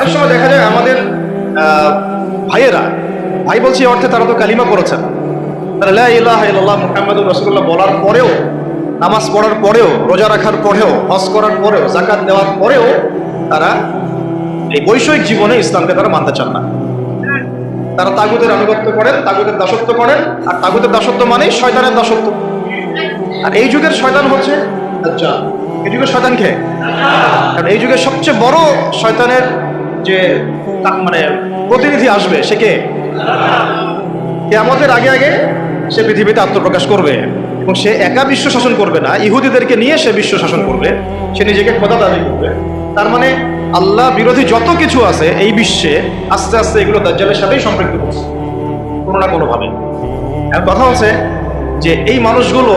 অনেক সময় দেখা যায় আমাদের ভাইয়েরা, ভাই বলছি অর্থে তারা তো কালিমা পড়েছেন। তারা লা ইলাহা ইল্লাল্লাহ মুহাম্মাদুর রাসূলুল্লাহ বলার পরেও, নামাজ পড়ার পরেও, রোজা রাখার পরেও, হজ করার পরেও জাকাত দেওয়ার পরেও তারা এই বৈষয়িক জীবনে ইসলামকে তারা মানতে চান না। তারা তাগুদের আনুগত্য করেন তাগুদের দাসত্ব করেন, আর তাগুদের দাসত্ব মানেই শয়তানের দাসত্ব। আর এই যুগের শয়তান হচ্ছে আচ্ছা এই যুগের শয়তান কে? কারণ এই যুগের সবচেয়ে বড় শয়তানের যে মানে প্রতিনিধি আসবে, সে কে? আমাদের আগে আগে সে পৃথিবীতে আত্মপ্রকাশ করবে এবং সে একা বিশ্ব শাসন করবে না, ইহুদিদেরকে নিয়ে সে বিশ্ব শাসন করবে, সে নিজেকে খোদা দাবি করবে। তার মানে আল্লাহ বিরোধী যত কিছু আছে এই বিশ্বে আস্তে আস্তে এগুলো দাজ্জালের সাথেই সম্পৃক্ত করছে কোনো না কোনোভাবে কথা হচ্ছে যে এই মানুষগুলো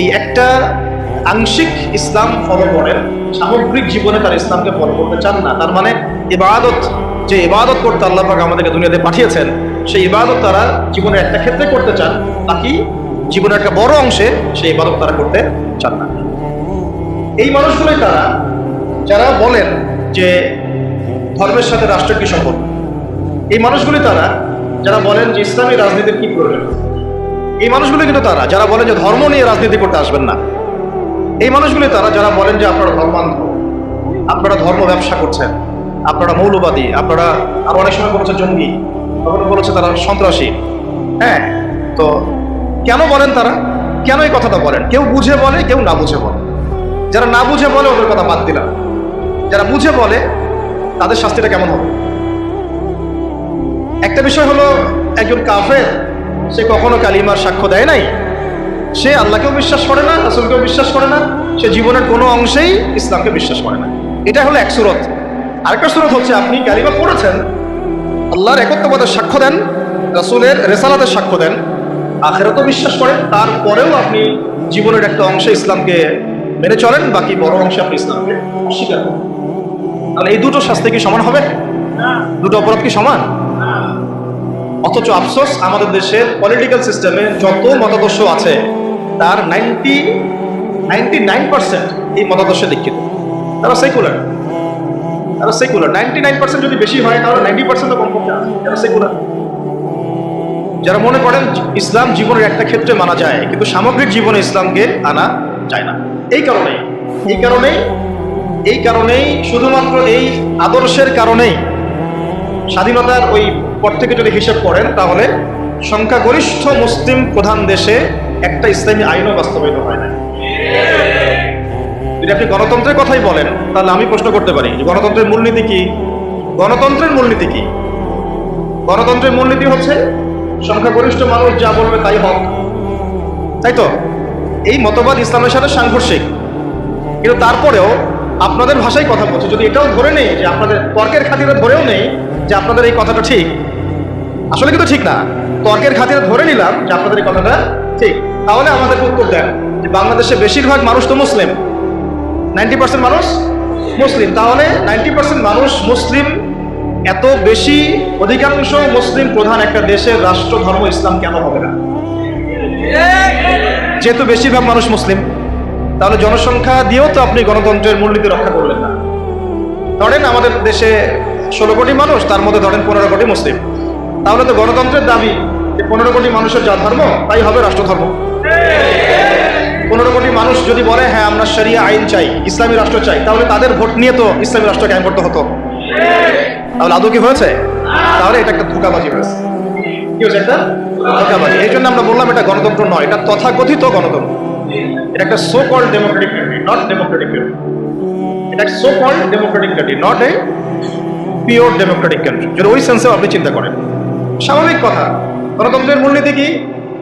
এই একটা আংশিক ইসলাম ফলো করেন, সামগ্রিক জীবনে তার ইসলামকে ফলো করতে চান না। তার মানে ইবাদত, যে ইবাদত করতে আল্লাহ পাক আমাদেরকে দুনিয়াতে পাঠিয়েছেন, সেই ইবাদত তারা জীবনের একটা ক্ষেত্রে করতে চান, বাকি জীবনের একটা বড় অংশে সেই ইবাদত তারা করতে চান না। এই মানুষগুলোই তারা, যারা বলেন যে ধর্মের সাথে রাষ্ট্রের কি সম্পর্ক? এই মানুষগুলি তারা, যারা বলেন যে ইসলামী রাজনীতির কি প্রয়োজন? এই মানুষগুলো কিন্তু তারা, যারা বলেন যে ধর্ম নিয়ে রাজনীতি করতে আসবেন না। এই মানুষগুলি তারা যারা বলেন যে আপনারা ধর্মান্ধ, আপনারা ধর্ম ব্যবসা করছেন, আপনারা মৌলবাদী, আপনারা আর অনেক সময় বলেছে জঙ্গি কখনো বলেছে তারা সন্ত্রাসী। হ্যাঁ তো কেন বলেন তারা? কেন এই কথাটা বলেন? কেউ বুঝে বলে, কেউ না বুঝে বলে। যারা না বুঝে বলে, ওদের কথা বাদ দিলাম। যারা বুঝে বলে, তাদের শাস্তিটা কেমন হবে? একটা বিষয় হলো, একজন কাফের, সে কখনো কালিমার সাক্ষ্য দেয় নাই? সে আল্লাহকেও বিশ্বাস করে না, রাসুলকেও বিশ্বাস করে না, সে জীবনের কোনো অংশেই ইসলামকে বিশ্বাস করে না। এটা হলো এক সুরত। আরেকটা সুরত হচ্ছে আপনি কালিমা পড়েছেন, আল্লাহর একত্ববাদের সাক্ষ্য দেন, রাসুলের রেসালাতের সাক্ষ্য দেন, আখেরাতও বিশ্বাস করেন, তারপরেও আপনি জীবনের একটা অংশে ইসলামকে মেনে চলেন, বাকি বড় অংশে আপনি ইসলামকে অস্বীকার করেন। তাহলে এই দুটো শাস্তি কি সমান হবে? দুটো অপরাধ কি সমান? অথচ আফসোস আমাদের দেশের পলিটিক্যাল সিস্টেমে যত মতাদর্শ আছে তার নাইনটি নাইনটি নাইন পার্সেন্ট এই মতাদর্শে দীক্ষিত তারা সেকুলার তারা সেকুলার নাইনটি নাইন পার্সেন্ট যদি বেশি হয়, তাহলে নাইনটি পার্সেন্ট তো তারা সেকুলার যারা মনে করেন ইসলাম জীবনের একটা ক্ষেত্রে মানা যায়, কিন্তু সামগ্রিক জীবনে ইসলামকে আনা যায় না। এই কারণেই এই কারণেই এই কারণেই শুধুমাত্র এই আদর্শের কারণেই স্বাধীনতার ওই পর থেকে যদি হিসেব করেন, তাহলে সংখ্যাগরিষ্ঠ মুসলিম প্রধান দেশে একটা ইসলামী আইনও বাস্তবায়িত হয় না। যদি আপনি গণতন্ত্রের কথাই বলেন, তাহলে আমি প্রশ্ন করতে পারি গণতন্ত্রের মূলনীতি কি? গণতন্ত্রের মূলনীতি কি? গণতন্ত্রের মূলনীতি হচ্ছে, সংখ্যাগরিষ্ঠ মানুষ যা বলবে তাই হক। তাই তো? এই মতবাদ ইসলামের সাথে সাংঘর্ষিক। কিন্তু তারপরেও আপনাদের ভাষায় কথা বলছে। যদি এটাও ধরে নেই যে আপনাদের তর্কের খাতিরে ধরেও নেই যে আপনাদের এই কথাটা ঠিক, আসলে কিন্তু ঠিক না। তর্কের খাতিরে ধরে নিলাম যে আপনাদের এই কথাটা ঠিক। তাহলে আমাদের উত্তর দেন যে বাংলাদেশে বেশিরভাগ মানুষ তো মুসলিম। নাইনটি পার্সেন্ট মানুষ মুসলিম। তাহলে নাইনটি পার্সেন্ট মানুষ মুসলিম, এত বেশি অধিকাংশ মুসলিম প্রধান একটা দেশের রাষ্ট্র ধর্ম ইসলাম কেন হবে না? যেহেতু বেশিরভাগ মানুষ মুসলিম, তাহলে জনসংখ্যা দিয়েও তো আপনি গণতন্ত্রের মূলনীতি রক্ষা করলেন না। ধরেন আমাদের দেশে ষোলো কোটি মানুষ, তার মধ্যে ধরেন পনেরো কোটি মুসলিম। তাহলে তো গণতন্ত্রের দাবি যে পনেরো কোটি মানুষের যা ধর্ম, তাই হবে রাষ্ট্রধর্ম। পনেরো কোটি মানুষ যদি বলে হ্যাঁ আমরা শরিয়া আইন চাই, ইসলামী রাষ্ট্র চাই, তাহলে তাদের ভোট নিয়ে তো ইসলামী রাষ্ট্র কায়েম করতে হতো। তাহলে আদৌ কি হয়েছে? তাহলে এটা একটা ধোকাবাজি হয়েছে। কি হয়েছে একটা ধোকাবাজি। এই জন্য আমরা বললাম এটা গণতন্ত্র নয়, এটা তথাকথিত গণতন্ত্র। এটা একটা so called democratic country not democratic এটা একটা so called democratic country not a pure democratic country যদি ওই সেন্সেও আপনি চিন্তা করেন, স্বাভাবিক কথা গণতন্ত্রের মূলনীতি কি?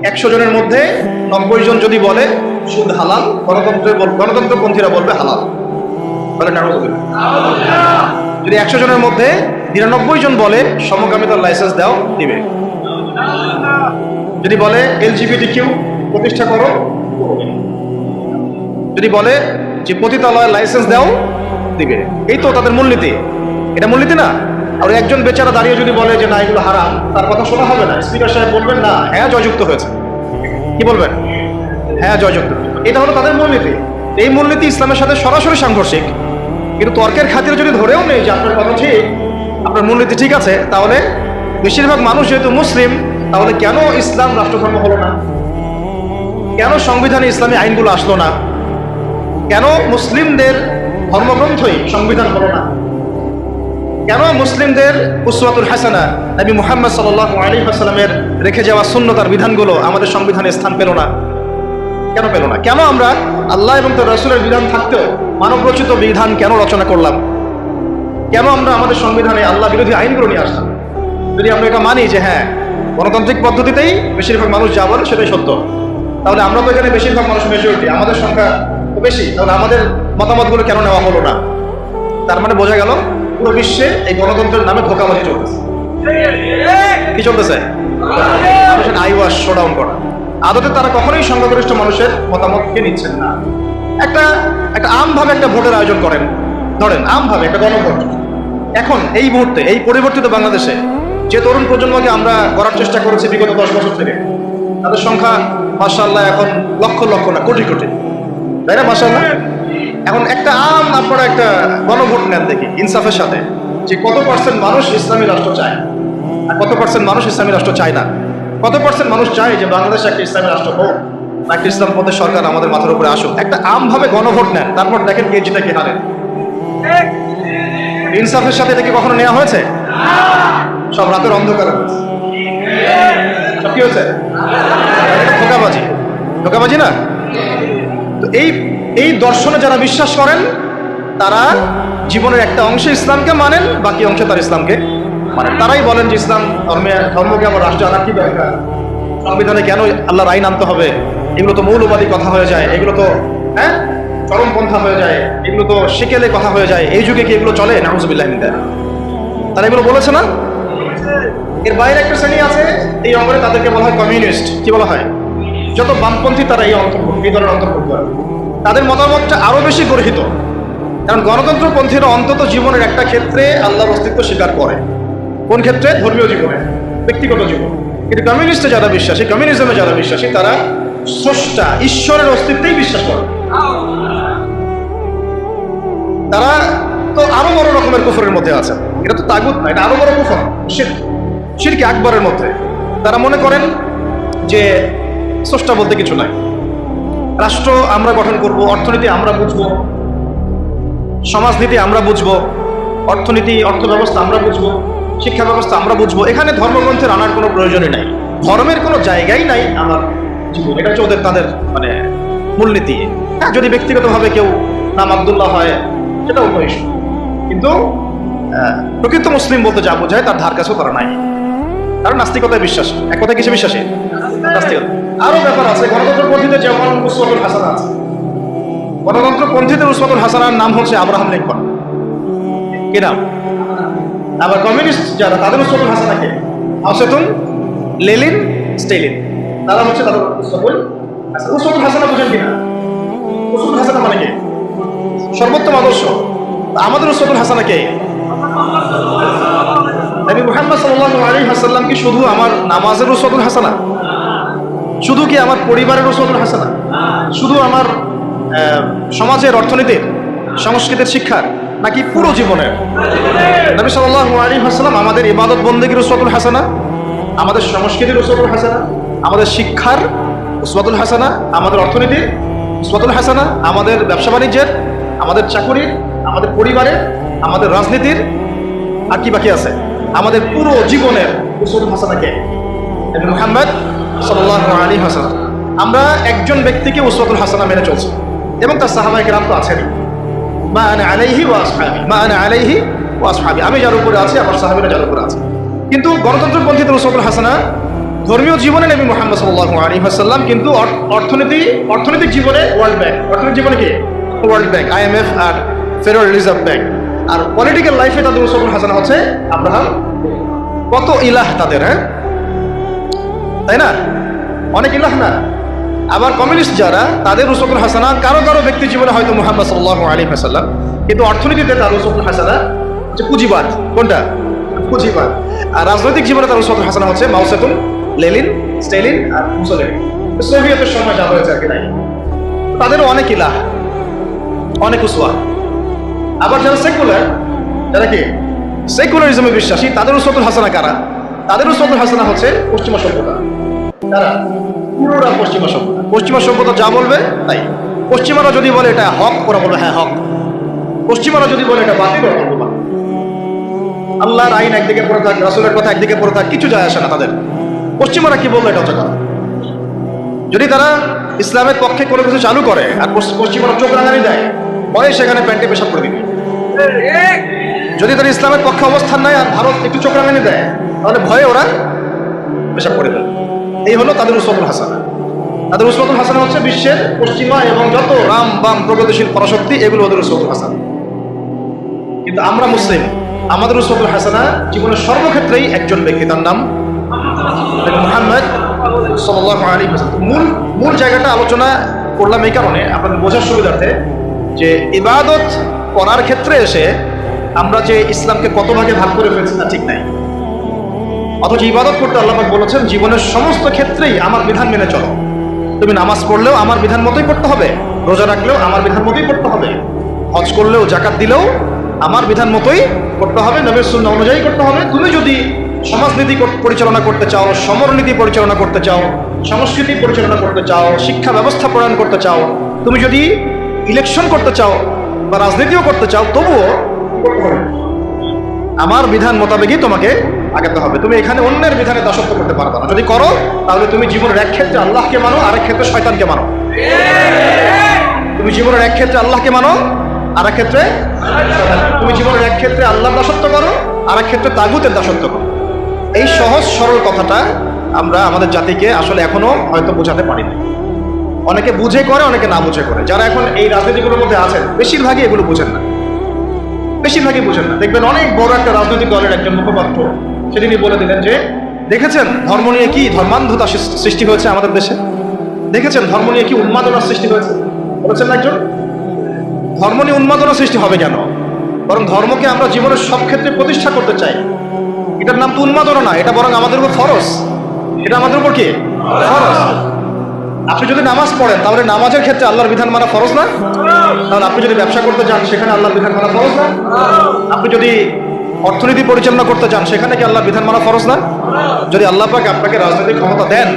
একশো জনের মধ্যে নব্বই জন যদি বলে সুদ হালাল গণতন্ত্রের গণতন্ত্রপন্থীরা বলবে হালাল। বলে। যদি একশো জনের মধ্যে নিরানব্বই জন বলে সমকামিতার লাইসেন্স দাও, দিবে। যদি বলে এলজিবিটি কিউ প্রতিষ্ঠা করো। যদি বলে যে পতিতালয়ের লাইসেন্স দাও, দিবে। এই তো তাদের মূলনীতি। এটা মূলনীতি না? আর একজন বেচারা দাঁড়িয়ে যদি বলে যে না, এগুলো হারাম, তার কথা শোনা হবে না। স্পিকার সাহেব বলবেন, না হ্যাঁ জয়যুক্ত হয়েছে। কি বলবেন? হ্যাঁ জয়যুক্ত। এটা হলো তাদের মূলনীতি। এই মূলনীতি ইসলামের সাথে সরাসরি সাংঘর্ষিক। কিন্তু তর্কের খাতিরে যদি ধরেও নেই যে আপনার কথা ঠিক, আপনার মূলনীতি ঠিক আছে, তাহলে বেশিরভাগ মানুষ যেহেতু মুসলিম, তাহলে কেন ইসলাম রাষ্ট্রধর্ম হলো না? কেন সংবিধানে ইসলামী আইনগুলো আসলো না? কেন মুসলিমদের ধর্মগ্রন্থই সংবিধান হলো না? কেন মুসলিমদের উসওয়াতুল হাসানা নবী মুহাম্মদ সাল্লাল্লাহু আলাইহি ওয়াসাল্লামের রেখে যাওয়া সুন্নতার বিধানগুলো আমাদের সংবিধানে স্থান পেল না? কেন পেল না? কেন আমরা আল্লাহ এবং তার রাসূলের বিধান থাকতেও মানবরচিত বিধান কেন রচনা করলাম? কেন আমরা আমাদের সংবিধানে আল্লাহ বিরোধী আইনগুলো নিয়ে আসলাম? যদি আমরা এটা মানি যে হ্যাঁ গণতান্ত্রিক পদ্ধতিতেই বেশিরভাগ মানুষ যা বলে সেটাই সত্য, তাহলে আমরা তো এখানে বেশিরভাগ মানুষ মেজরিটি আমাদের সংখ্যা বেশি, তাহলে আমাদের মতামতগুলো কেন নেওয়া হলো না? তার মানে বোঝা গেল পুরো বিশ্বে এই গণতন্ত্রের নামে ধোকাবাজি চলতেছে। কি চলতেছে? মানুষের আই ওয়াশ শোডাউন করা। আদতে তারা কখনোই সংখ্যাগরিষ্ঠ মানুষের মতামতকে নিচ্ছেন না। একটা একটা আমভাবে একটা ভোটের আয়োজন করেন। ধরেন, আমভাবে একটা গণভোট। এখন এই মুহূর্তে, এই পরিবর্তিত বাংলাদেশে যে তরুণ প্রজন্মকে আমরা করার চেষ্টা করেছি বিগত দশ বছর থেকে, তাদের সংখ্যা মাসাল্লাহ এখন লক্ষ লক্ষ না, কোটি কোটি। তাই না মাসাল্লাহ এখন একটা আম আপনারা একটা গণভোট নেন দেখি, ইনসাফের সাথে, যে কত পার্সেন্ট মানুষ ইসলামী রাষ্ট্র চায় আর কত পার্সেন্ট মানুষ ইসলামী রাষ্ট্র চায় না। কত পার্সেন্ট মানুষ চায় যে বাংলাদেশ একটা ইসলামী রাষ্ট্র হোক বা একটা ইসলাম পথের সরকার আমাদের মাথার উপরে আসুক। একটা আমভাবে গণভোট নেন, তারপর দেখেন কে জিতে, কে হারেন ইনসাফের সাথে এটা কি কখনো নেওয়া হয়েছে? সব রাতের অন্ধকার হয়েছে। কি হয়েছে? ধোকাবাজি ধোকাবাজি না? তো এই এই দর্শনে যারা বিশ্বাস করেন, তারা জীবনের একটা অংশে ইসলামকে মানেন, বাকি অংশে তার ইসলামকে মানেন। তারাই বলেন যে ইসলাম ধর্মে, ধর্মকে আমার রাষ্ট্র আনার কি দরকার? সংবিধানে কেন আল্লাহর আইন আনতে হবে? এগুলো তো মৌলবাদী কথা হয়ে যায়, এগুলো তো হ্যাঁ? চরমপন্থা হয়ে যায়, এগুলো তো সেকেলে কথা হয়ে যায়। এই যুগে কি এগুলো চলে? নাহুজবিল্লাহ তারা এগুলো বলেছে না? এর বাইরে একটা শ্রেণি আছে, এই অঙ্গনে তাদেরকে বলা হয় কমিউনিস্ট। কি বলা হয়? যত বামপন্থী তারা এই অন্তর্ভুক্ত, এই ধরনের অন্তর্ভুক্ত। তাদের মতামতটা আরও বেশি গর্হিত। কারণ গণতন্ত্রপন্থীরা অন্তত জীবনের একটা ক্ষেত্রে আল্লাহর অস্তিত্ব স্বীকার করে। কোন ক্ষেত্রে? ধর্মীয় জীবনে, ব্যক্তিগত জীবন। কিন্তু কমিউনিস্টে যারা বিশ্বাসী কমিউনিজমে যারা বিশ্বাসী, তারা স্রষ্টা, ঈশ্বরের অস্তিত্বেই বিশ্বাস করে। তারা তো আরও বড় রকমের কুফরের মধ্যে আছে। এটা তো তাগুত না, এটা আরও বড় কুফর শিরকে আকবরের মধ্যে। তারা মনে করেন যে স্রষ্টা বলতে কিছু নাই। রাষ্ট্র আমরা গঠন করব, অর্থনীতি আমরা বুঝব, সমাজনীতি আমরা বুঝব, অর্থনীতি অর্থ ব্যবস্থা আমরা বুঝব শিক্ষা ব্যবস্থা আমরা বুঝব। এখানে ধর্মগ্রন্থের আনার কোনো প্রয়োজনই নাই। ধর্মের কোনো জায়গাই নাই আমার জীবন। এটা হচ্ছে ওদের তাদের মানে মূলনীতি। হ্যাঁ যদি ব্যক্তিগতভাবে কেউ নাম আবদুল্লাহ হয়, সেটা অন্য কিন্তু প্রকৃত মুসলিম বলতে যা বোঝায় তার ধার কাছেও তারা নাই। কারণ নাস্তিকতায় বিশ্বাস। এক কথা কিসে বিশ্বাসী? নাস্তিকতা। আরও ব্যাপার আছে গণতন্ত্র পন্থীতে যেমন উসমাতুল হাসান আছে গণতন্ত্র পন্থীদের উসমাতুল হাসানার নাম হচ্ছে আব্রাহাম লিঙ্কন। কি নাম? আবার কমিউনিস্ট যারা, তাদের উসমাতুল হাসানাকে আওসেতুন লেলিন, স্টেলিন। তারা হচ্ছে তাদের উসমাতুল হাসান। উসমাতুল হাসানা বুঝেন কিনা? উসমাতুল হাসানা মানে কি? সর্বোত্তম আদর্শ। আমাদের উসমাতুল হাসানা কে? নবী মুহাম্মদ সাল্লাল্লাহু আলাইহি ওয়াসাল্লাম কি শুধু আমার নামাজের উসওয়াতুল হাসানা শুধু কি আমার পরিবারের উসওয়াতুল হাসানা শুধু আমার সমাজের অর্থনীতির, সংস্কৃতির শিক্ষার, নাকি পুরো জীবনের? নবী সাল্লাল্লাহু আলাইহি ওয়াসাল্লাম আমাদের ইবাদত বন্দেগীর উসওয়াতুল হাসানা আমাদের সংস্কৃতির উসওয়াতুল হাসানা আমাদের শিক্ষার উসওয়াতুল হাসানা আমাদের অর্থনীতির উসওয়াতুল হাসানা আমাদের ব্যবসা বাণিজ্যের, আমাদের চাকুরির, আমাদের পরিবারের, আমাদের রাজনীতির আর কি বাকি আছে। আমাদের পুরো জীবনের উসুল হাসানাকে মুহাম্মদ সাল্লাল্লাহু আলাইহি ওয়াসাল্লাম। আমরা একজন ব্যক্তিকে উসওয়াতুল হাসানা মেনে চলছি এবং তার সাহাবায়ে কেরাম তো আছেনই। মা আমি যার উপরে আছি, আমার সাহাবীরা যার উপরে আছে। কিন্তু গণতন্ত্রপন্থীদের উসওয়াতুল হাসানা, ধর্মীয় জীবনে নবী মুহাম্মদ সাল্লাল্লাহু আলাইহি ওয়াসাল্লাম কিন্তু অর্থনীতি, অর্থনৈতিক জীবনে ওয়ার্ল্ড ব্যাংক অর্থনৈতিক জীবনে কি? ওয়ার্ল্ড ব্যাংক আইএমএফ আর ফেডারেল রিজার্ভ ব্যাংক আর পলিটিক্যাল লাইফে তাদের উসওয়াতুল হাসানা হচ্ছে আব্রাহাম। কত ইলাহ তাদের হ্যাঁ? তাই না? অনেক ইলাহ না। আবার কমিউনিস্ট যারা, তাদের রুসুল হাসানা কারও কারও ব্যক্তি জীবনে হয়তো মোহাম্মদ সাল্লাহ আলী হাসাল্লাম কিন্তু অর্থনীতিতে তার রুসুল হাসানা হচ্ছে পুঁজিবাদ। কোনটা? পুঁজিবাদ। আর রাজনৈতিক জীবনে তার রুসুল হাসানা হচ্ছে মাউসেতুন লেলিন স্টেলিন আর মুসলিন সোভিয়েতের সময় যা হয়েছে আর কি নাই তাদেরও অনেক ইলাহ, অনেক উসওয়া। আবার যারা সেকুলার, যারা কি? সেকুলারিজমে বিশ্বাসী, তাদের উসতুল হাসানা কারা? তাদের উসতুল হাসানা হচ্ছে পশ্চিমা সভ্যতা। তারা পুরোটা পশ্চিমা সভ্যতা। পশ্চিমা সভ্যতা যা বলবে, তাই। পশ্চিমারা যদি বলে এটা হক, ওরা বলবে হ্যাঁ হক। পশ্চিমারা যদি বলে এটা বাতিল, ওরা বলবে আল্লাহর আইন একদিকে পড়ে থাক, রাসুলের কথা একদিকে পড়ে থাক, কিছু যায় আসে না তাদের। পশ্চিমারা কি বলল, এটা হচ্ছে কথা। যদি তারা ইসলামের পক্ষে কোনো কিছু চালু করে, আর পশ্চ- পশ্চিমারা চোখ রাঙানি দেয়, পরে সেখানে প্যান্টে পেশাব করে দিবে। যদি তারা ইসলামের পক্ষে অবস্থান নেয় আর ভারত একটু চোখ রাঙানি দেয়, তাহলে ভয়ে ওরা পেশাব করে দেয় এই হলো তাদের উসমাতুল হাসানা। তাদের উসমাতুল হাসানা হচ্ছে বিশ্বের পশ্চিমা এবং যত রাম বাম প্রগতিশীল পরাশক্তি, এগুলো ওদের উসমাতুল হাসানা। কিন্তু আমরা মুসলিম, আমাদের উসমাতুল হাসানা জীবনের সর্বক্ষেত্রেই একজন ব্যক্তি, তার নাম মোহাম্মদ আলাইহি মূল মূল জায়গাটা আলোচনা করলাম এই কারণে, আপনাদের বোঝার সুবিধার্থে যে ইবাদত করার ক্ষেত্রে এসে আমরা যে ইসলামকে কত ভাগে ভাগ করে ফেলছি তা ঠিক নাই। অথচ ইবাদত করতে আল্লাহ বলেছেন, জীবনের সমস্ত ক্ষেত্রেই আমার বিধান মেনে চলো। তুমি নামাজ পড়লেও আমার বিধান মতোই পড়তে হবে, রোজা রাখলেও আমার বিধান মতোই পড়তে হবে, হজ করলেও জাকাত দিলেও আমার বিধান মতোই করতে হবে, নবীর শূন্য অনুযায়ী করতে হবে। তুমি যদি সমাজনীতি পরিচালনা করতে চাও, সমরনীতি পরিচালনা করতে চাও, সংস্কৃতি পরিচালনা করতে চাও, শিক্ষা ব্যবস্থা প্রণয়ন করতে চাও, তুমি যদি ইলেকশন করতে চাও বা রাজনীতিও করতে চাও, তবুও আমার বিধান মোতাবেকই তোমাকে আগাতে হবে। তুমি এখানে অন্যের বিধানে দাসত্ব করতে পারবে না। যদি করো, তাহলে তুমি জীবনের এক ক্ষেত্রে আল্লাহকে মানো, আরেক ক্ষেত্রে শয়তানকে মানো। তুমি জীবনের এক ক্ষেত্রে আল্লাহকে মানো আর এক ক্ষেত্রে তুমি জীবনের এক ক্ষেত্রে আল্লাহর দাসত্ব করো আর এক ক্ষেত্রে তাগুতের দাসত্ব করো। এই সহজ সরল কথাটা আমরা আমাদের জাতিকে আসলে এখনও হয়তো বোঝাতে পারি না অনেকে বুঝে করে, অনেকে না বুঝে করে। যারা এখন এই রাজনীতিগুলোর মধ্যে আছেন, বেশিরভাগই এগুলো বুঝেন না। বেশিরভাগই বুঝেন না। দেখবেন অনেক বড় একটা রাজনৈতিক দলের একজন মুখপাত্র সেদিনই বলে দিলেন যে, দেখেছেন ধর্ম নিয়ে কি ধর্মান্ধতা সৃষ্টি- হয়েছে আমাদের দেশে? দেখেছেন ধর্ম নিয়ে কি উন্মাদনার সৃষ্টি হয়েছে? বলেছেন একজন? ধর্ম নিয়ে উন্মাদনা সৃষ্টি হবে কেন? বরং ধর্মকে আমরা জীবনের সব ক্ষেত্রে প্রতিষ্ঠা করতে চাই। এটার নাম তো উন্মাদনা না, এটা বরং আমাদের উপর ফরজ। এটা আমাদের উপর কি? ফরজ। আপনি যদি নামাজ পড়েন, তাহলে নামাজের ক্ষেত্রে আল্লাহর বিধান মানা ফরজ না? তাহলে আপনি যদি ব্যবসা করতে চান সেখানে আল্লাহর বিধান মানা ফরজ না? আপনি যদি অর্থনীতি পরিচালনা করতে চান, সেখানে কি আল্লাহর বিধান মানা ফরজ না? যদি আল্লাহ পাক আপনাকে রাজনৈতিক ক্ষমতা দেন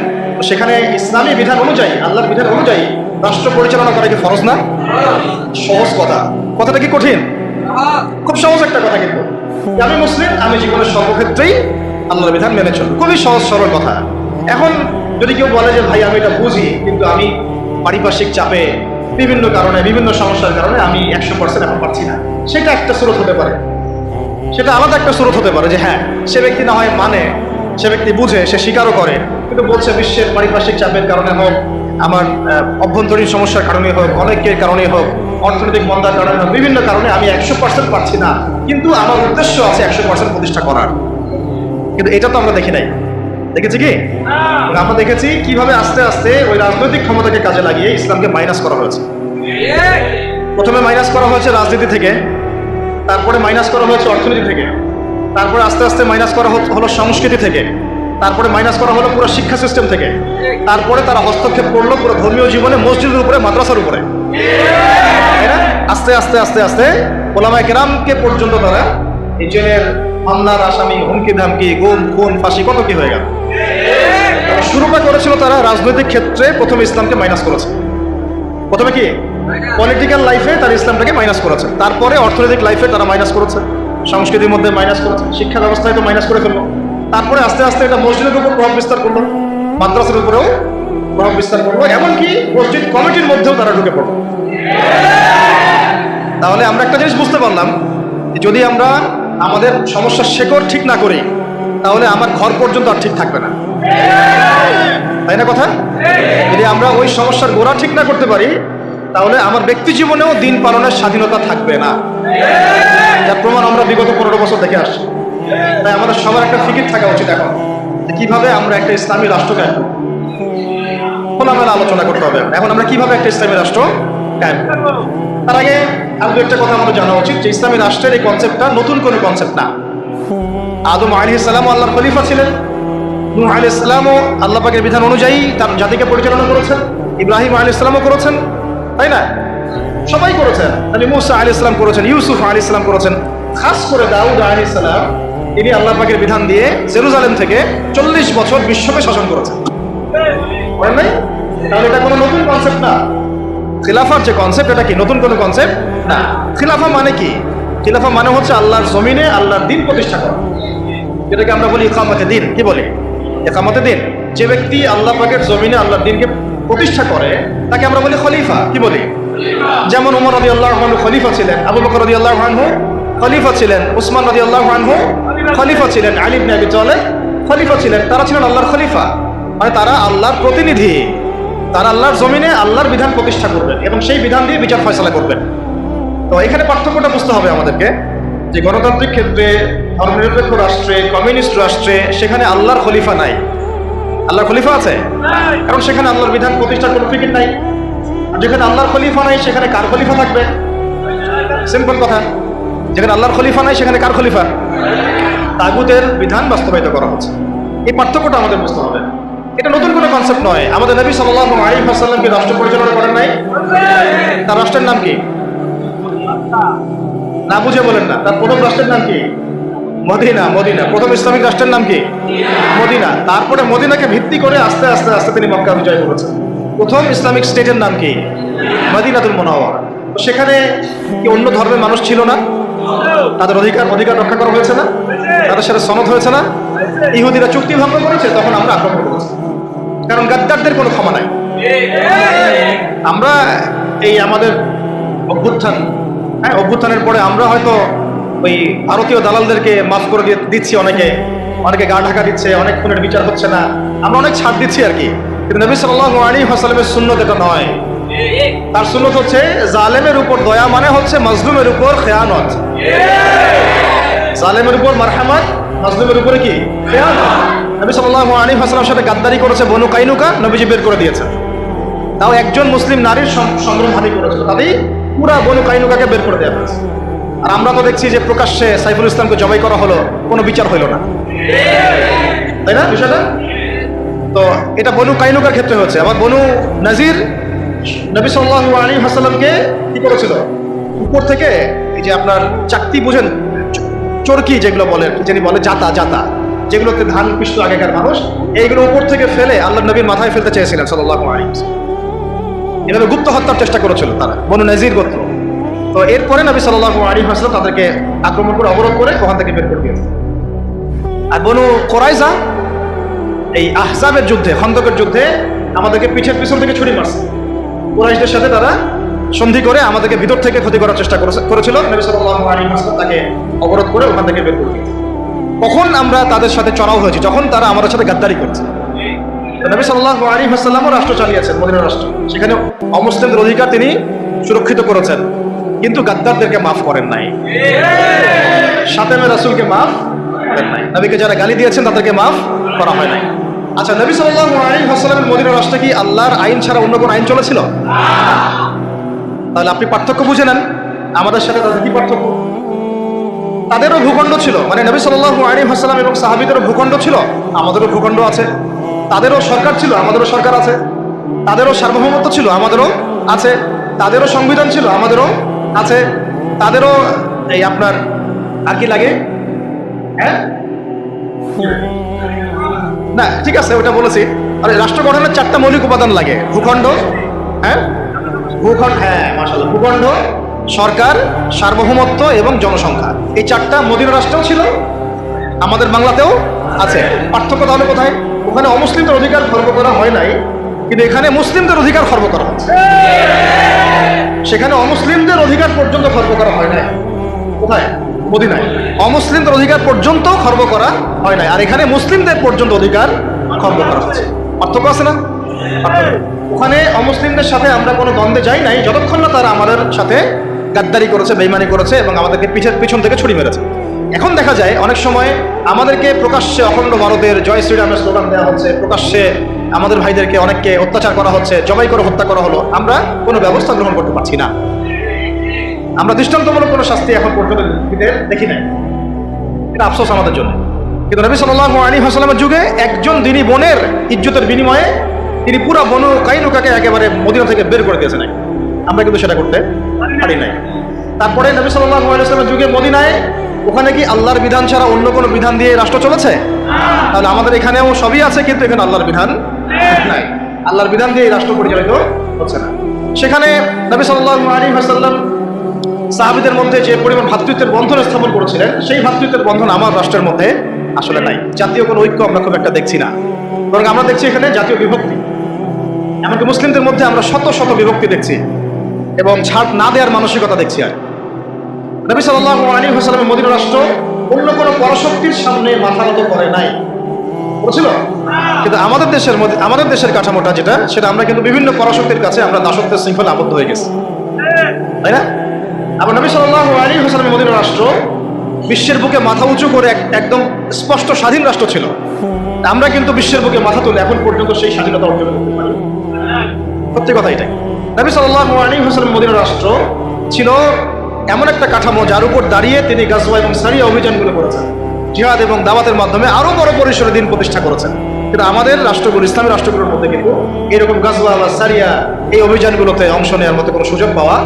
সেখানে ইসলামী বিধান অনুযায়ী, আল্লাহর বিধান অনুযায়ী রাষ্ট্র পরিচালনা করা কি ফরজ না? সহজ কথা। কথাটা কি কঠিন? খুব সহজ একটা কথা কিন্তু। আমি মুসলিম, আমি জীবনের সর্বক্ষেত্রেই আল্লাহর বিধান মেনে চল। খুবই সহজ, সরল কথা। এখন যদি কেউ বলে যে, ভাই, আমি এটা বুঝি, কিন্তু আমি পারিপার্শ্বিক চাপে, বিভিন্ন কারণে, বিভিন্ন সমস্যার কারণে আমি একশো পার্সেন্ট এখন পারছি না। সেটা একটা স্রোত হতে পারে। সেটা আলাদা একটা স্রোত হতে পারে যে হ্যাঁ সে ব্যক্তি না হয় মানে সে ব্যক্তি বুঝে সে স্বীকারও করে কিন্তু বলছে বিশ্বের পারিপার্শ্বিক চাপের কারণে হোক আমার অভ্যন্তরীণ সমস্যার কারণে হোক অনেকের কারণে হোক অর্থনৈতিক মন্দার কারণে হোক বিভিন্ন কারণে আমি একশো পার্সেন্ট পারছি না কিন্তু আমার উদ্দেশ্য আছে একশো পার্সেন্ট প্রতিষ্ঠা করার। কিন্তু এটা তো আমরা দেখি নাই। দেখেছি কি? আমরা দেখেছি কীভাবে আস্তে আস্তে ওই রাজনৈতিক ক্ষমতাকে কাজে লাগিয়ে ইসলামকে মাইনাস করা হয়েছে। প্রথমে মাইনাস করা হয়েছে রাজনীতি থেকে তারপরে মাইনাস করা হয়েছে অর্থনীতি থেকে। তারপরে আস্তে আস্তে মাইনাস করা হলো সংস্কৃতি থেকে। তারপরে মাইনাস করা হলো পুরো শিক্ষা সিস্টেম থেকে। তারপরে তারা হস্তক্ষেপ করল পুরো ধর্মীয় জীবনে, মসজিদের উপরে, মাদ্রাসার উপরে? আস্তে আস্তে আস্তে আস্তে ওলামায় কেরামকে পর্যন্ত তারা এই জেলের মামলার আসামি, হুমকি, ধামকি, গুম, খুন, ফাঁসি, কত কি হয়ে গেল। শুরুটা করেছিল তারা রাজনৈতিক ক্ষেত্রে প্রথমে ইসলামকে মাইনাস করেছে। প্রথমে কি? পলিটিক্যাল লাইফে তারা ইসলামটাকে মাইনাস করেছে। তারপরে অর্থনৈতিক লাইফে তারা মাইনাস করেছে। সংস্কৃতির মধ্যে মাইনাস করেছে। শিক্ষা ব্যবস্থায় তো মাইনাস করে ফেলল। তারপরে আস্তে আস্তে এটা মসজিদের উপর প্রভাব বিস্তার করল। মাদ্রাসার উপরেও প্রভাব বিস্তার করল। এমনকি মসজিদ কমিটির মধ্যেও তারা ঢুকে পড়ল। তাহলে আমরা একটা জিনিস বুঝতে পারলাম যদি আমরা আমাদের সমস্যার শেকড় ঠিক না করি, তাহলে আমার ঘর পর্যন্ত আর ঠিক থাকবে না। তাই না কথা? যদি আমরা ওই সমস্যার গোড়া ঠিক না করতে পারি তাহলে আমার ব্যক্তি জীবনেও দিন পালনের স্বাধীনতা থাকবে না। যার প্রমাণ আমরা বিগত পনেরো বছর দেখে আসছি। তাই আমাদের সবার একটা ফিকির থাকা উচিত এখন কীভাবে আমরা একটা ইসলামী রাষ্ট্র কায়েম। খোলামেলা আলোচনা করতে হবে। এখন আমরা কীভাবে একটা ইসলামী রাষ্ট্র কায়েম তার আগে আর একটা কথা আমাদের জানা উচিত, যে ইসলামী রাষ্ট্রের এই কনসেপ্টটা নতুন কোনো কনসেপ্ট না। আদম আলী ইসলাম আল্লাহর খলিফা ছিলেন। নূহ আলী ইসলামও আল্লাহ পাকের বিধান অনুযায়ী তার জাতিকে পরিচালনা করেছেন। ইব্রাহিম আলী ইসলামও করেছেন। তাই না? সবাই করেছেন। নবী মুসা আলী ইসলাম করেছেন, ইউসুফ আলী ইসলাম করেছেন। খাস করে দাউদ আলী ইসলাম তিনি আল্লাহ পাকের বিধান দিয়ে জেরুজালেম থেকে চল্লিশ বছর বিশ্বকে শাসন করেছেন। নাই? তাহলে এটা কোনো নতুন কনসেপ্ট না। খিলাফার যে কনসেপ্ট এটা কি নতুন কোনো কনসেপ্ট না। খিলাফা মানে কি? খিলাফা মানে হচ্ছে আল্লাহর জমিনে আল্লাহর দিন প্রতিষ্ঠা করা। যেটাকে আমরা বলি একামতে দিন। কি বলি? একামতে দিন। যে ব্যক্তি আল্লাহ পাকের জমিনে আল্লাহর দিনকে প্রতিষ্ঠা করে, তাকে আমরা বলি খলিফা। কি বলি? যেমন উমর রদি আল্লাহ খলিফা ছিলেন, আবু বকর রদি আল্লাহ খলিফা ছিলেন, উসমান রদি আল্লাহ খলিফা ছিলেন আলিব নাবি চলে খলিফা ছিলেন, তারা ছিলেন আল্লাহর খলিফা। মানে তারা আল্লাহর প্রতিনিধি, তারা আল্লাহর জমিনে আল্লাহর বিধান প্রতিষ্ঠা করবেন এবং সেই বিধান দিয়ে বিচার ফয়সলা করবেন। তো এখানে পার্থক্যটা বুঝতে হবে আমাদেরকে, যে গণতান্ত্রিক ক্ষেত্রে, ধর্মনিরপেক্ষ রাষ্ট্রে, কমিউনিস্ট রাষ্ট্রে সেখানে আল্লাহর খলিফা নাই। আল্লাহর খলিফা আছে? কারণ সেখানে আল্লাহর বিধান প্রতিষ্ঠার কোনো ফিকির নাই। যেখানে আল্লাহর খলিফা নাই, সেখানে কার খলিফা থাকবে? সিম্পল কথা। যেখানে আল্লাহর খলিফা নাই, সেখানে কার খলিফা? তাগুতের বিধান বাস্তবায়িত করা হচ্ছে। এই পার্থক্যটা আমাদের বুঝতে হবে। এটা নতুন কোনো কনসেপ্ট নয়। আমাদের নবী সাল্লাহ আলী হাসাল্লামকে রাষ্ট্র পরিচালনা করেন নাই? তার রাষ্ট্রের নাম কি? না বুঝে বলেন না। তার প্রথম রাষ্ট্রের নাম কি? Medina Medina. প্রথম ইসলামিক রাষ্ট্রের নাম কি? মদিনা। তারপরে মদিনাকে ভিত্তি করে আস্তে আস্তে আস্তে তিনি মক্কা বিজয় করেছেন। প্রথম ইসলামিক স্টেটের নাম কি? মদিনাতুল মনোয়ার সেখানে কি অন্য ধর্মের মানুষ ছিল না? তাদের অধিকার অধিকার রক্ষা করা হয়েছে না? তাদের সাথে সনদ হয়েছে না? ইহুদিরা চুক্তি ভঙ্গ করেছে, তখন আমরা আক্রমণ করেছি। কারণ গাদ্দারদের কোনো ক্ষমা নাই। আমরা এই আমাদের অভ্যুত্থান হ্যাঁ অভ্যুত্থানের পরে আমরা হয়তো ওই ভারতীয় দালালদেরকে মাফ করে দিয়ে দিচ্ছি অনেকে। অনেকে গা ঢাকা দিচ্ছে, অনেক খুনের বিচার হচ্ছে না। আমরা অনেক ছাড় দিচ্ছি আর কি। কিন্তু নবী সাল্লাহ আলী হাসালামের সুন্নত এটা নয়। তার সুন্নত হচ্ছে, জালেমের উপর দয়া মানে হচ্ছে মজলুমের উপর খেয়ানত। জালেমের উপর মারহামাত মজলুমের উপরে কি? নবী সাল্লাহ আলী হাসালামের সাথে গাদ্দারি করেছে বনু কাইনুকা, নবীজি বের করে দিয়েছেন তাও একজন মুসলিম নারীর সম- সম্ভ্রমহানি করেছিল তাতেই পুরা বনু কাইনুকাকে বের করে দেওয়া হয়েছে। আর আমরা তো দেখছি যে প্রকাশ্যে সাইফুল ইসলামকে জবাই করা হলো, কোনো বিচার হইল না। তাই না বিষয়টা তো এটা বনু কাইনুকার ক্ষেত্রে হচ্ছে। আবার বনু নাজির নবী সাল্লাহ আলী হাসাল্লামকে কি করেছিল? উপর থেকে এই যে আপনার চাকতি বুঝেন, চরকি যেগুলো বলে, যিনি বলে জাতা জাতা, যেগুলোতে ধান পিষ্ট আগেকার মানুষ, এইগুলো উপর থেকে ফেলে আল্লাহ নবীর মাথায় ফেলতে চেয়েছিলেন সাল্লাহ আলী এভাবে গুপ্ত হত্যার চেষ্টা করেছিল তারা, বনু নাজির গোত্র। তো এরপরে নবী সাল্লাহ আলী হাসলাম তাদেরকে আক্রমণ করে অবরোধ করে ওখান থেকে বের করে দিয়েছে। আর বনু কোরাইজা এই আহজাবের যুদ্ধে, খন্দকের যুদ্ধে আমাদেরকে পিঠের পিছন থেকে ছুরি মারছে। কোরাইশদের সাথে তারা সন্ধি করে আমাদেরকে ভিতর থেকে ক্ষতি করার চেষ্টা করেছিল। নবী সাল্লাহ আলী হাসলাম তাকে অবরোধ করে ওখান থেকে বের করে দিয়েছে। কখন আমরা তাদের সাথে চড়াও হয়েছি? যখন তারা আমাদের সাথে গাদ্দারি করছে। নবী সাল্লাহ আলী হাসাল্লামও রাষ্ট্র চালিয়েছেন, মদিনা রাষ্ট্র। সেখানে অমুসলিমদের অধিকার তিনি সুরক্ষিত করেছেন। কিন্তু গাদ্দারদেরকে মাফ করেন নাই। সাতেমে রাসুলকে মাফ করেন নাই। নবীকে যারা গালি দিয়েছেন, তাদেরকে মাফ করা হয় নাই। আচ্ছা নবী সাল্লাহ আলী হাসাল্লামের মদিনা রাষ্ট্রে কি আল্লাহর আইন ছাড়া অন্য কোনো আইন চলেছিল? তাহলে আপনি পার্থক্য বুঝে নেন। আমাদের সাথে তাদের কি পার্থক্য? তাদেরও ভূখণ্ড ছিল। মানে নবী সাল্লাহ আলী হাসালাম এবং সাহাবিদেরও ভূখণ্ড ছিল। আমাদেরও ভূখণ্ড আছে। তাদেরও সরকার ছিল, আমাদেরও সরকার আছে। তাদেরও সার্বভৌমত্ব ছিল, আমাদেরও আছে। তাদেরও সংবিধান ছিল, আমাদেরও আছে, তাদেরও এই আপনার আর কি লাগে? হ্যাঁ? না, ঠিক আছে ওটা বলেছি। আরে রাষ্ট্র গঠনের চারটা মৌলিক উপাদান লাগে, ভূখণ্ড হ্যাঁ? ভূখণ্ড হ্যাঁ মাসাল্লাহ ভূখণ্ড, সরকার, সার্বভৌমত্ব এবং জনসংখ্যা। এই চারটা মদিনা রাষ্ট্রেও ছিল, আমাদের বাংলাতেও আছে। পার্থক্য তাহলে কোথায়? ওখানে অমুসলিমদের অধিকার খর্ব করা হয় নাই। কিন্তু এখানে মুসলিমদের অধিকার খর্ব করা হচ্ছে। সেখানে অমুসলিমদের অধিকার পর্যন্ত খর্ব করা হয় নাই। কোথায়? মদিনায়। অমুসলিমদের অধিকার পর্যন্ত খর্ব করা হয় নাই। আর এখানে মুসলিমদের পর্যন্ত অধিকার খর্ব করা হচ্ছে। পার্থক্য আছে না? ওখানে অমুসলিমদের সাথে আমরা কোনো দ্বন্দ্বে যাই নাই। যতক্ষণ না তারা আমাদের সাথে গাদ্দারি করেছে, বেইমানি করেছে এবং আমাদেরকে পিছের পিছন থেকে ছুরি মেরেছে। এখন দেখা যায় অনেক সময় আমাদেরকে প্রকাশ্যে অখণ্ড ভারতের জয় শ্রীরামের স্লোগান দেওয়া হচ্ছে, প্রকাশ্যে আমাদের ভাইদেরকে অনেককে অত্যাচার করা হচ্ছে, জবাই করে হত্যা করা হলো। আমরা কোনো ব্যবস্থা গ্রহণ করতে পারছি না। আমরা দৃষ্টান্তমূলক কোনো শাস্তি এখন পর্যন্ত দেখি নাই। এটা আফসোস আমাদের জন্য। কিন্তু নবী সাল্লাহ আলী হাসলামের যুগে একজন দিনী বোনের ইজ্জতের বিনিময়ে তিনি পুরো বনু কাইনুকাকে একেবারে মদিনা থেকে বের করে দিয়েছেন। আমরা কিন্তু সেটা করতে পারি নাই। তারপরে নবী সাল্লাল্লাহু আলাইহি ওয়াসাল্লামের যুগে মদিনায় ওখানে কি আল্লাহর বিধান ছাড়া অন্য কোনো বিধান দিয়ে রাষ্ট্র চলেছে? তাহলে আমাদের এখানেও সবই আছে, কিন্তু এখানে আল্লাহর বিধান নাই। আল্লাহর বিধান দিয়ে রাষ্ট্র পরিচালিত হচ্ছে না। সেখানে নবী আলাইহি ওয়াসাল্লাম সাহাবিদের মধ্যে যে পরিমাণ ভ্রাতৃত্বের বন্ধন স্থাপন করেছিলেন, সেই ভ্রাতৃত্বের বন্ধন আমার রাষ্ট্রের মধ্যে আসলে নাই। জাতীয় কোনো ঐক্য আমরা খুব একটা দেখছি না। বরং আমরা দেখছি এখানে জাতীয় বিভক্তি। এমনকি মুসলিমদের মধ্যে আমরা শত শত বিভক্তি দেখছি। এবং ছাড় না দেওয়ার মানসিকতা দেখছি আর নবী সাল্লাহ আলী হাসালামের মদিনা রাষ্ট্র অন্য কোনো পরশক্তির সামনে মাথা নত করে নাই। বলছিল কিন্তু আমাদের দেশের মধ্যে আমাদের দেশের কাঠামোটা যেটা, সেটা আমরা কিন্তু বিভিন্ন পরাশক্তির কাছে আমরা দাসত্বের শৃঙ্খলা আবদ্ধ হয়ে গেছি। তাই না? আবার নবী সাল্লাহ আলী হাসালামের মদিনা রাষ্ট্র বিশ্বের বুকে মাথা উঁচু করে একদম স্পষ্ট স্বাধীন রাষ্ট্র ছিল। আমরা কিন্তু বিশ্বের বুকে মাথা তুলে এখন পর্যন্ত সেই স্বাধীনতা অর্জন করতে পারি। সত্যি কথা এটাই। নবী সাল্লাহ আলী হাসালাম মদিনা রাষ্ট্র ছিল এমন একটা কাঠামো যার উপর দাঁড়িয়ে তিনি গাজওয়া এবং সারিয়া অভিযানগুলো করেছেন। জিহাদ এবং দাওয়াতের মাধ্যমে আরও বড় পরিসরে দিন প্রতিষ্ঠা করেছেন। কিন্তু আমাদের রাষ্ট্রগুলো, ইসলামী রাষ্ট্রগুলোর মধ্যে কিন্তু এরকম গাজওয়া বা সারিয়া এই অভিযানগুলোতে অংশ নেওয়ার মতো কোনো সুযোগ পাওয়া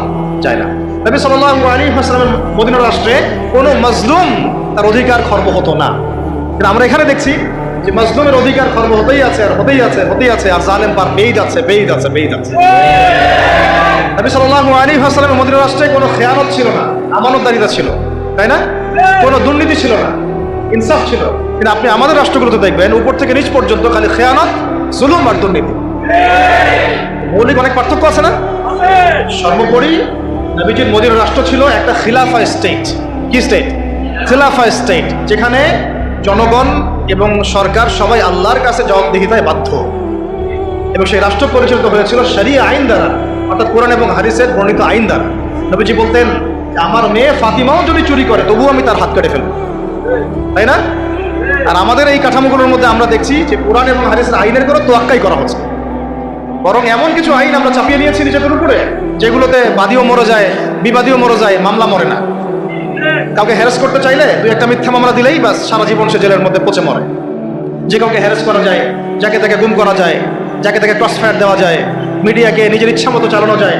যায় না। নবী সাল্লাহ আলী হাসলামের মদিনা রাষ্ট্রে কোনো মজলুম তার অধিকার খর্ব হতো না। আমরা এখানে দেখছি যে মজলুমের অধিকার খর্ব হতেই আছে, আর হতেই আছে হতেই আছে, আর জালেম পার পেয়ে যাচ্ছে পেয়ে যাচ্ছে পেয়ে যাচ্ছে নবী সাল্লাল্লাহু আলাইহি ওয়াসাল্লামের মদিনা রাষ্ট্রে কোনো খেয়ানত ছিল না, আমানতদারিতা ছিল, তাই না? কোনো দুর্নীতি ছিল না, ইনসাফ ছিল। কিন্তু আপনি আমাদের রাষ্ট্রগুলোতে দেখবেন, উপর থেকে নিচ পর্যন্ত খালি খেয়ানত, জুলুম আর দুর্নীতি। মৌলিক অনেক পার্থক্য আছে না? সর্বোপরি নবীজির মদিনা রাষ্ট্র ছিল একটা খিলাফা স্টেট। কি স্টেট? খিলাফা স্টেট, যেখানে জনগণ এবং সরকার সবাই আল্লাহর কাছে জবাবদিহিতায় বাধ্য। এবং সেই রাষ্ট্র পরিচালিত হয়েছিল শরিয়া আইন দ্বারা, অর্থাৎ কোরআন এবং হারিসের বর্ণিত আইন দ্বারা। নবীজি বলতেন, আমার মেয়ে ফাতিমাও যদি চুরি করে, তবুও আমি তার হাত কেটে ফেলব। তাই না? আর আমাদের এই কাঠামোগুলোর মধ্যে আমরা দেখছি যে কোরআন এবং হারিসের আইনের কোনো তোয়াক্কাই করা হচ্ছে বরং এমন কিছু আইন আমরা চাপিয়ে নিয়েছি নিজেদের উপরে, যেগুলোতে বাদীও মরে যায়, বিবাদীও মরে যায়, মামলা মরে না। কাউকে হ্যারাস করতে চাইলে দুই একটা মিথ্যা মামলা দিলেই বাস সারা জীবন সে জেলের মধ্যে পচে মরে। যে কাউকে হ্যারাস করা যায়, যাকে তাকে গুম করা যায়, যাকে তাকে ক্রস ফায়ার দেওয়া যায়, মিডিয়াকে নিজের ইচ্ছা মতো চালানো যায়,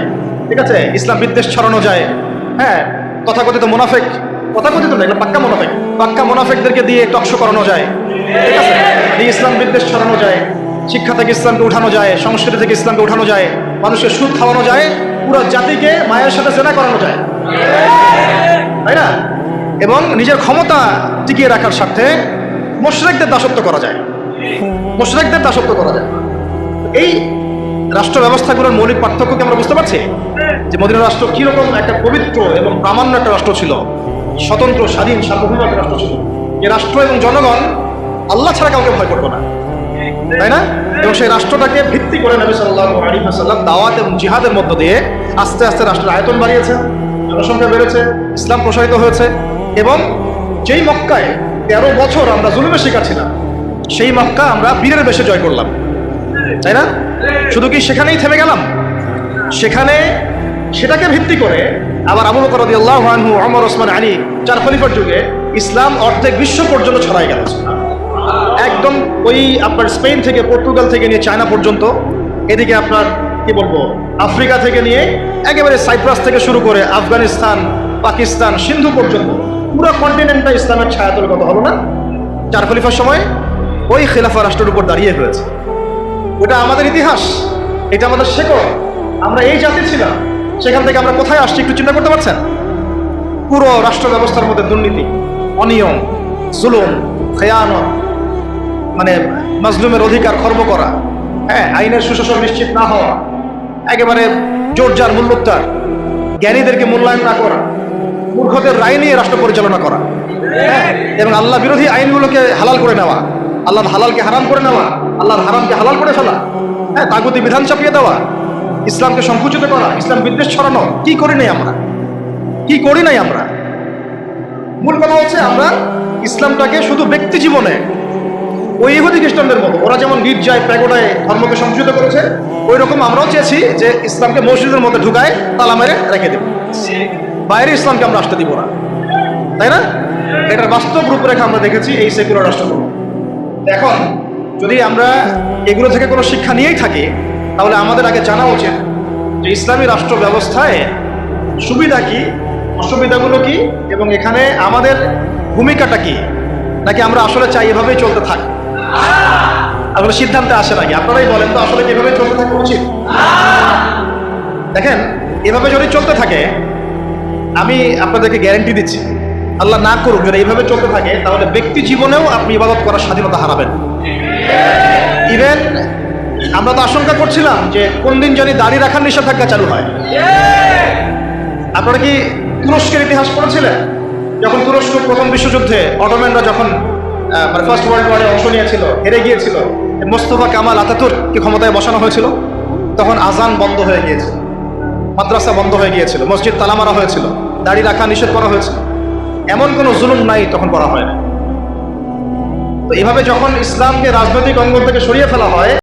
ঠিক আছে? ইসলাম বিদ্বেষ ছড়ানো যায়। হ্যাঁ তথাকথিত মুনাফেক, তথাকথিত না, এগুলো পাক্কা মুনাফেক, পাক্কা মুনাফেকদেরকে দিয়ে টকশো করানো যায়, ঠিক আছে? ইসলাম বিদ্বেষ ছড়ানো যায়, শিক্ষা থেকে ইসলামকে উঠানো যায়, সংস্কৃতি থেকে ইসলামকে উঠানো যায় মানুষকে সুদ খাওয়ানো যায়, পুরো জাতিকে মায়ের সাথে জেনা করানো যায়। তাই না? এবং নিজের ক্ষমতা টিকিয়ে রাখার স্বার্থে মোশরেকদের দাসত্ব করা যায়। মোশরেকদের দাসত্ব করা যায়। এই রাষ্ট্র ব্যবস্থাগুলোর মৌলিক পার্থক্যকে আমরা বুঝতে পারছি? যে মদিনা রাষ্ট্র কীরকম একটা পবিত্র এবং প্রামাণ্য একটা রাষ্ট্র ছিল? স্বতন্ত্র, স্বাধীন সার্বভৌম একটা রাষ্ট্র ছিল। যে রাষ্ট্র এবং জনগণ আল্লাহ ছাড়া কাউকে ভয় করতো না। তাই না? এবং সেই রাষ্ট্রটাকে ভিত্তি করে নবী সাল্লাল্লাহু আলাইহি ওয়াসাল্লাম দাওয়াত এবং জিহাদের মধ্য দিয়ে আস্তে আস্তে রাষ্ট্রের আয়তন বাড়িয়েছে। জনসংখ্যা বেড়েছে, ইসলাম প্রসারিত হয়েছে এবং যেই মক্কায় তেরো বছর আমরা জুলুমের শিকার ছিলাম, সেই মক্কা আমরা বীরের বেশে জয় করলাম। তাই না? শুধু কি সেখানেই থেমে গেলাম? সেখানে সেটাকে ভিত্তি করে আবার আবু বকর আনহু, ওমর, ওসমান, আলী চার খলিফার যুগে ইসলাম অর্ধেক বিশ্ব পর্যন্ত ছড়াই গেল। একদম ওই আপনার স্পেন থেকে, পর্তুগাল থেকে নিয়ে চায়না পর্যন্ত, এদিকে আপনার কি বলব? আফ্রিকা থেকে নিয়ে একেবারে সাইপ্রাস থেকে শুরু করে আফগানিস্তান, পাকিস্তান, সিন্ধু পর্যন্ত পুরো কন্টিনেন্টটা ইসলামের ছায়াতল কত হলো না? চার খলিফার সময় ওই খেলাফা রাষ্ট্রের উপর দাঁড়িয়ে হয়েছে। ওটা আমাদের ইতিহাস, এটা আমাদের শেকড়। আমরা এই জাতি ছিলাম। সেখান থেকে আমরা কোথায় আসছি একটু চিন্তা করতে পারছেন? পুরো রাষ্ট্র ব্যবস্থার মধ্যে দুর্নীতি, অনিয়ম, জুলুম, খেয়ানত মানে মাজলুমের অধিকার খর্ব করা। হ্যাঁ আইনের সুশাসন নিশ্চিত না হওয়া। একেবারে জোরজার মূল্যোক্তার, জ্ঞানীদেরকে মূল্যায়ন না করা, মূর্খদের রায় নিয়ে রাষ্ট্র পরিচালনা করা হ্যাঁ? এবং আল্লাহ বিরোধী আইনগুলোকে হালাল করে নেওয়া, আল্লাহর হালালকে হারাম করে নেওয়া, আল্লাহর হারামকে হালাল করে ফেলা হ্যাঁ? তাগুতি বিধান চাপিয়ে দেওয়া, ইসলামকে সংকুচিত করা, ইসলাম বিদ্বেষ ছড়ানো, কি করি নাই আমরা? কি করি নাই আমরা? মূল কথা হচ্ছে আমরা ইসলামটাকে শুধু ব্যক্তি জীবনে ওই ইহুদি খ্রিস্টানদের মতো। ওরা যেমন গির্জায়, প্যাগোডায় ধর্মকে সংযুক্ত করেছে ওই রকম আমরাও চেয়েছি যে ইসলামকে মসজিদের মধ্যে ঢুকায় তালা মেরে রেখে দেব। বাইরে ইসলামকে আমরা আসতে দিব না। তাই না? এটার বাস্তব রূপরেখা আমরা দেখেছি এই সেকুলার রাষ্ট্রগুলো। এখন যদি আমরা এগুলো থেকে কোনো শিক্ষা নিয়েই থাকি, তাহলে আমাদের আগে জানা উচিত যে ইসলামী রাষ্ট্র ব্যবস্থায় সুবিধা কি, অসুবিধাগুলো কি, এবং এখানে আমাদের ভূমিকাটা কি, নাকি আমরা আসলে চাই এভাবেই চলতে থাক। আসলে সিদ্ধান্তে আসে নাকি আপনারাই বলেন তো, আসলে এভাবে চলতে থাকা উচিত? দেখেন, এভাবে যদি চলতে থাকে, আমি আপনাদেরকে গ্যারেন্টি দিচ্ছি, আল্লাহ না করুক, যদি এইভাবে চলতে থাকে, তাহলে ব্যক্তি জীবনেও আপনি ইবাদত করার স্বাধীনতা হারাবেন। ইভেন আমরা তো আশঙ্কা করছিলাম যে কোন দিন জানি দাঁড়িয়ে রাখার নিষেধাজ্ঞা চালু হয়। আপনারা কি তুরস্কের ইতিহাস পড়েছিলেন? যখন তুরস্ক প্রথম বিশ্বযুদ্ধে অটোম্যানরা যখন মানে ফার্স্ট ওয়ার্ল্ড ওয়ারে অংশ নিয়েছিল, হেরে গিয়েছিল। মোস্তফা কামাল আতাতুরকে ক্ষমতায় বসানো হয়েছিল, তখন আজান বন্ধ হয়ে গিয়েছিল, মাদ্রাসা বন্ধ হয়ে গিয়েছিল, মসজিদ তালা মারা হয়েছিল, দাড়ি রাখা নিষেধ করা হয়েছিল। এমন কোনো জুলুম নাই তখন করা হয় না তো এভাবে যখন ইসলামকে রাজনৈতিক অঙ্গন থেকে সরিয়ে ফেলা হয়